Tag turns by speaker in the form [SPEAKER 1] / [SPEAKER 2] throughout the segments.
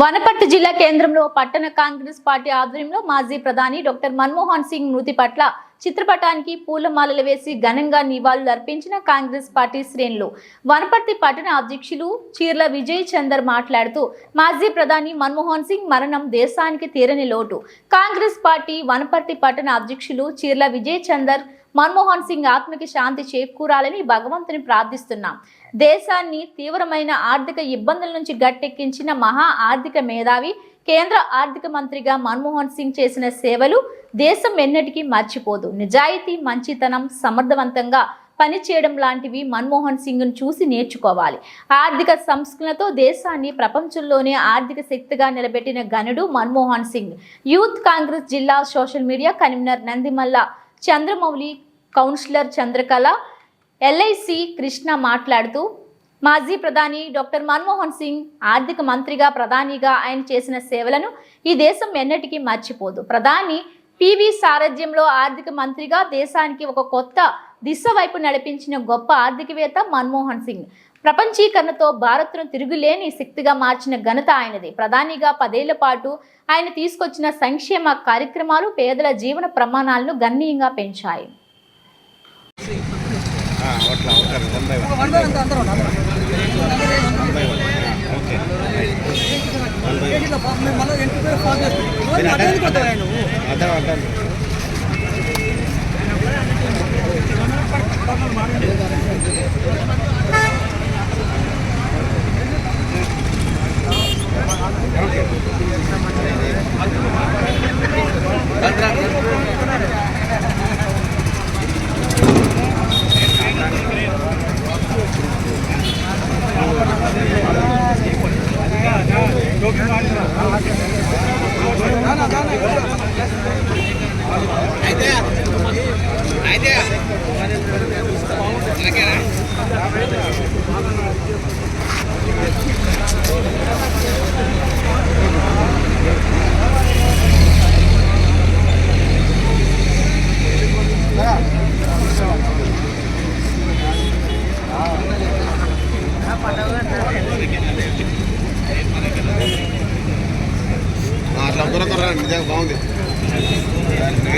[SPEAKER 1] వనపర్తి జిల్లా కేంద్రంలో పట్టణ కాంగ్రెస్ పార్టీ ఆధ్వర్యంలో మాజీ ప్రధాని డాక్టర్ మన్మోహన్ సింగ్ మృతి పట్ల చిత్రపటానికి పూలమాలలు వేసి ఘనంగా నివాళులు అర్పించిన కాంగ్రెస్ పార్టీ శ్రేణులు. వనపర్తి పట్టణ అధ్యక్షులు చీర్ల విజయ్ చందర్ మాట్లాడుతూ మాజీ ప్రధాని మన్మోహన్ సింగ్ మరణం దేశానికి తీరని లోటు. కాంగ్రెస్ పార్టీ వనపర్తి పట్టణ అధ్యక్షులు చీర్ల విజయ్ చందర్ మన్మోహన్ సింగ్ ఆత్మకి శాంతి చేకూరాలని భగవంతుని ప్రార్థిస్తున్నాం. దేశాన్ని తీవ్రమైన ఆర్థిక ఇబ్బందుల నుంచి గట్టెక్కించిన మహా ఆర్థిక మేధావి కేంద్ర ఆర్థిక మంత్రిగా మన్మోహన్ సింగ్ చేసిన సేవలు దేశం ఎన్నటికీ మర్చిపోదు. నిజాయితీ మంచితనం సమర్థవంతంగా పనిచేయడం లాంటివి మన్మోహన్ సింగ్ను చూసి నేర్చుకోవాలి. ఆర్థిక సంస్కరణతో దేశాన్ని ప్రపంచంలోనే ఆర్థిక శక్తిగా నిలబెట్టిన గనుడు మన్మోహన్ సింగ్. యూత్ కాంగ్రెస్ జిల్లా social media convener Nandimalla Chandramouli councillor Chandrakala LIC Krishna మాట్లాడుతూ మాజీ ప్రధాని డాక్టర్ మన్మోహన్ సింగ్ ఆర్థిక మంత్రిగా ప్రధానిగా ఆయన చేసిన సేవలను ఈ దేశం ఎన్నటికీ మర్చిపోదు. ప్రధాని పివి సారథ్యంలో ఆర్థిక మంత్రిగా దేశానికి ఒక కొత్త దిశ వైపు నడిపించిన గొప్ప ఆర్థికవేత్త మన్మోహన్ సింగ్. ప్రపంచీకరణతో భారత్ను తిరుగులేని శక్తిగా మార్చిన ఘనత ఆయనది. ప్రధానిగా పదేళ్ళ పాటు ఆయన తీసుకొచ్చిన సంక్షేమ కార్యక్రమాలు పేదల జీవన ప్రమాణాలను గణనీయంగా పెంచాయి.
[SPEAKER 2] అట్లా ఒకరు one by one one by one okay. అర్థం అర్థం.
[SPEAKER 3] Yes, sir.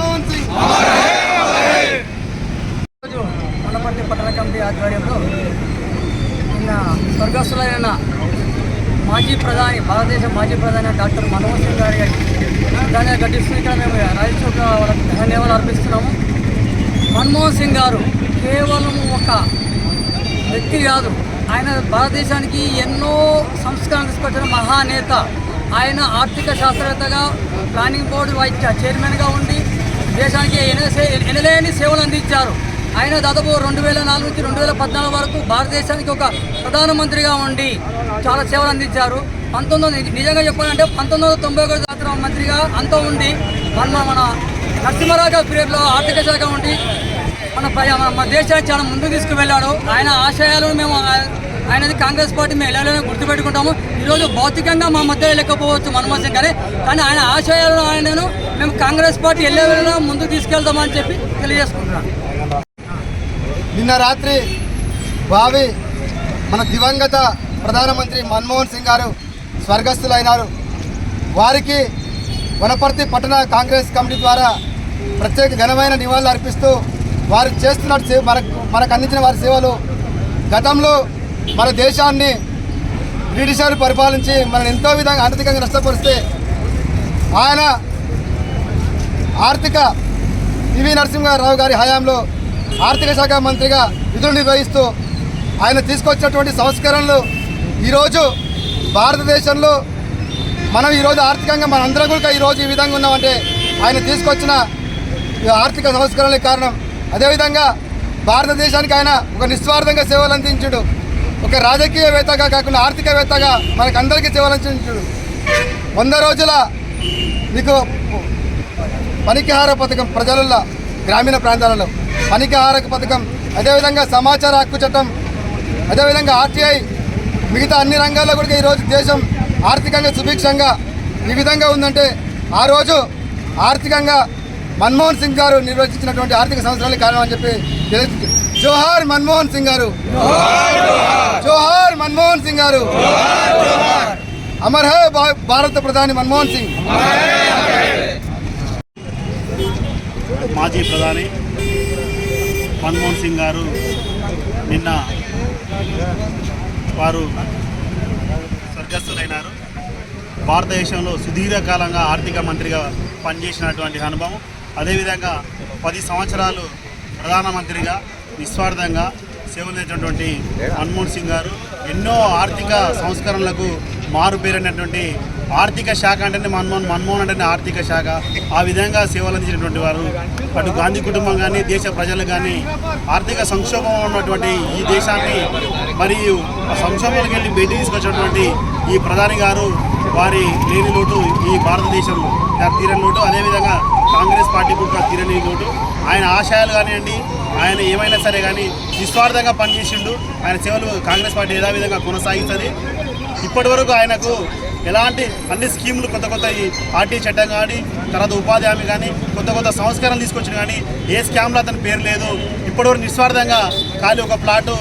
[SPEAKER 3] మన్మోహన్ సింగ్
[SPEAKER 4] వనపర్తి పట్టణ కమిటీ ఆధ్వర్యంలో నిన్న స్వర్గస్థులైన మాజీ ప్రధాని భారతదేశ మాజీ ప్రధాని డాక్టర్ మన్మోహన్ సింగ్ గారి దాన్ని ఘటిస్తూ ఇక్కడ మేము రాయచోక వాళ్ళకి ధన్యవాదాలు అర్పిస్తున్నాము. మన్మోహన్ సింగ్ గారు కేవలం ఒక వ్యక్తి కాదు. ఆయన భారతదేశానికి ఎన్నో సంస్కరణ తీసుకొచ్చిన మహానేత. ఆయన ఆర్థిక శాస్త్రవేత్తగా ప్లానింగ్ బోర్డు వైస్ చైర్మన్గా ఉండి దేశానికి ఎనలేని సేవలు అందించారు. ఆయన దాదాపు రెండు వేల నాలుగు నుంచి రెండు వేల పద్నాలుగు వరకు భారతదేశానికి ఒక ప్రధానమంత్రిగా ఉండి చాలా సేవలు అందించారు. పంతొమ్మిది వందల నిజంగా చెప్పాలంటే పంతొమ్మిది వందల తొంభై ఒకటి సంవత్సరం మంత్రిగా అంతా ఉండి మన మన నరసింహరావు పీరియడ్లో ఆర్థిక శాఖ ఉండి మన ప్రజా మన మన దేశాన్ని చాలా ముందుకు తీసుకువెళ్ళాడు. ఆయన ఆశయాలను మేము ఆయనది కాంగ్రెస్ పార్టీ మేము ఎలా గుర్తుపెట్టుకుంటాము. ఈరోజు భౌతికంగా మా మధ్య లేకపోవచ్చు మన్మోహన్ సింగ్ గారే. కానీ ఆయన ఆశయాలను ఆయనను మేము కాంగ్రెస్ పార్టీ వెళ్ళే ముందుకు తీసుకెళ్తామని చెప్పి తెలియజేసుకుంటున్నాను.
[SPEAKER 3] నిన్న రాత్రి భావి మన దివంగత ప్రధానమంత్రి మన్మోహన్ సింగ్ గారు స్వర్గస్థులైనారు. వారికి వనపర్తి పట్టణ కాంగ్రెస్ కమిటీ ద్వారా ప్రత్యేక ఘనమైన నివాళులు అర్పిస్తూ వారు చేస్తున్న మనకు మనకు అందించిన వారి సేవలు గతంలో మన దేశాన్ని బ్రిటిషర్లు పరిపాలించి మనం ఎంతో విధంగా ఆర్థికంగా నష్టపరిస్తే ఆయన ఆర్థిక పివి నరసింహారావు గారి హయాంలో ఆర్థిక శాఖ మంత్రిగా విధులు నిర్వహిస్తూ ఆయన తీసుకొచ్చినటువంటి సంస్కరణలు ఈరోజు భారతదేశంలో మనం ఈరోజు ఆర్థికంగా మన అందరం కూడా ఈరోజు ఈ విధంగా ఉన్నామంటే ఆయన తీసుకొచ్చిన ఈ ఆర్థిక సంస్కరణలే కారణం. అదేవిధంగా భారతదేశానికి ఆయన ఒక నిస్వార్థంగా సేవలు అందించాడు. ఒక రాజకీయవేత్తగా కాకుండా ఆర్థికవేత్తగా మనకు అందరికీ వంద రోజుల మీకు పనికిహార పథకం ప్రజలలో గ్రామీణ ప్రాంతాలలో పనికిహార పథకం అదేవిధంగా సమాచార హక్కు చట్టం అదేవిధంగా ఆర్టీఐ మిగతా అన్ని రంగాల్లో కూడా ఈరోజు దేశం ఆర్థికంగా సుభిక్షంగా ఈ విధంగా ఉందంటే ఆ రోజు ఆర్థికంగా మన్మోహన్ సింగ్ గారు నిర్వచించినటువంటి ఆర్థిక సంవత్సరాలే కారణం అని చెప్పి జోహార్ మన్మోహన్ సింగ్ గారు. జోహార్ మన్మోహన్ సింగ్ గారు. అమర్ హే భా- భారత ప్రధాని మన్మోహన్ సింగ్.
[SPEAKER 2] మాజీ ప్రధాని మన్మోహన్ సింగ్ గారు నిన్న వారు స్వర్గస్థులైనారు. భారతదేశంలో సుదీర్ఘకాలంగా ఆర్థిక మంత్రిగా పనిచేసినటువంటి అనుభవం అదేవిధంగా పది సంవత్సరాలు ప్రధానమంత్రిగా నిస్వార్థంగా సేవలేటువంటి మన్మోహన్ సింగ్ గారు ఎన్నో ఆర్థిక సంస్కరణలకు మారుపేరైనటువంటి ఆర్థిక శాఖ అంటేనే మన్మోహన్ మన్మోహన్ అంటేనే ఆర్థిక శాఖ. ఆ విధంగా సేవలు అందించినటువంటి వారు. అటు గాంధీ కుటుంబం కానీ దేశ ప్రజలు కానీ ఆర్థిక సంక్షోభం ఉన్నటువంటి ఈ దేశాన్ని మరియు సంక్షోభానికి వెళ్ళి బయట తీసుకొచ్చినటువంటి ఈ ప్రధాని గారు వారి లేని లోటు ఈ భారతదేశం తీరని లోటు. అదేవిధంగా కాంగ్రెస్ పార్టీ కూడా తీరని లోటు. ఆయన ఆశయాలు కానివ్వండి ఆయన ఏమైనా సరే కానీ నిస్వార్థంగా పనిచేసిండు. ఆయన సేవలు కాంగ్రెస్ పార్టీ యథావిధంగా కొనసాగిస్తుంది. ఇప్పటి ఆయనకు ఎలాంటి అన్ని స్కీములు కొత్త కొత్త ఈ పార్టీ చట్టం కానీ తర్వాత ఉపాధి హామీ కానీ కొత్త కొత్త సంస్కరణలు తీసుకొచ్చిన కానీ ఏ స్కామ్లో అతని పేరు లేదు. ఇప్పటివరకు నిస్వార్థంగా ఖాళీ ఒక ప్లాటు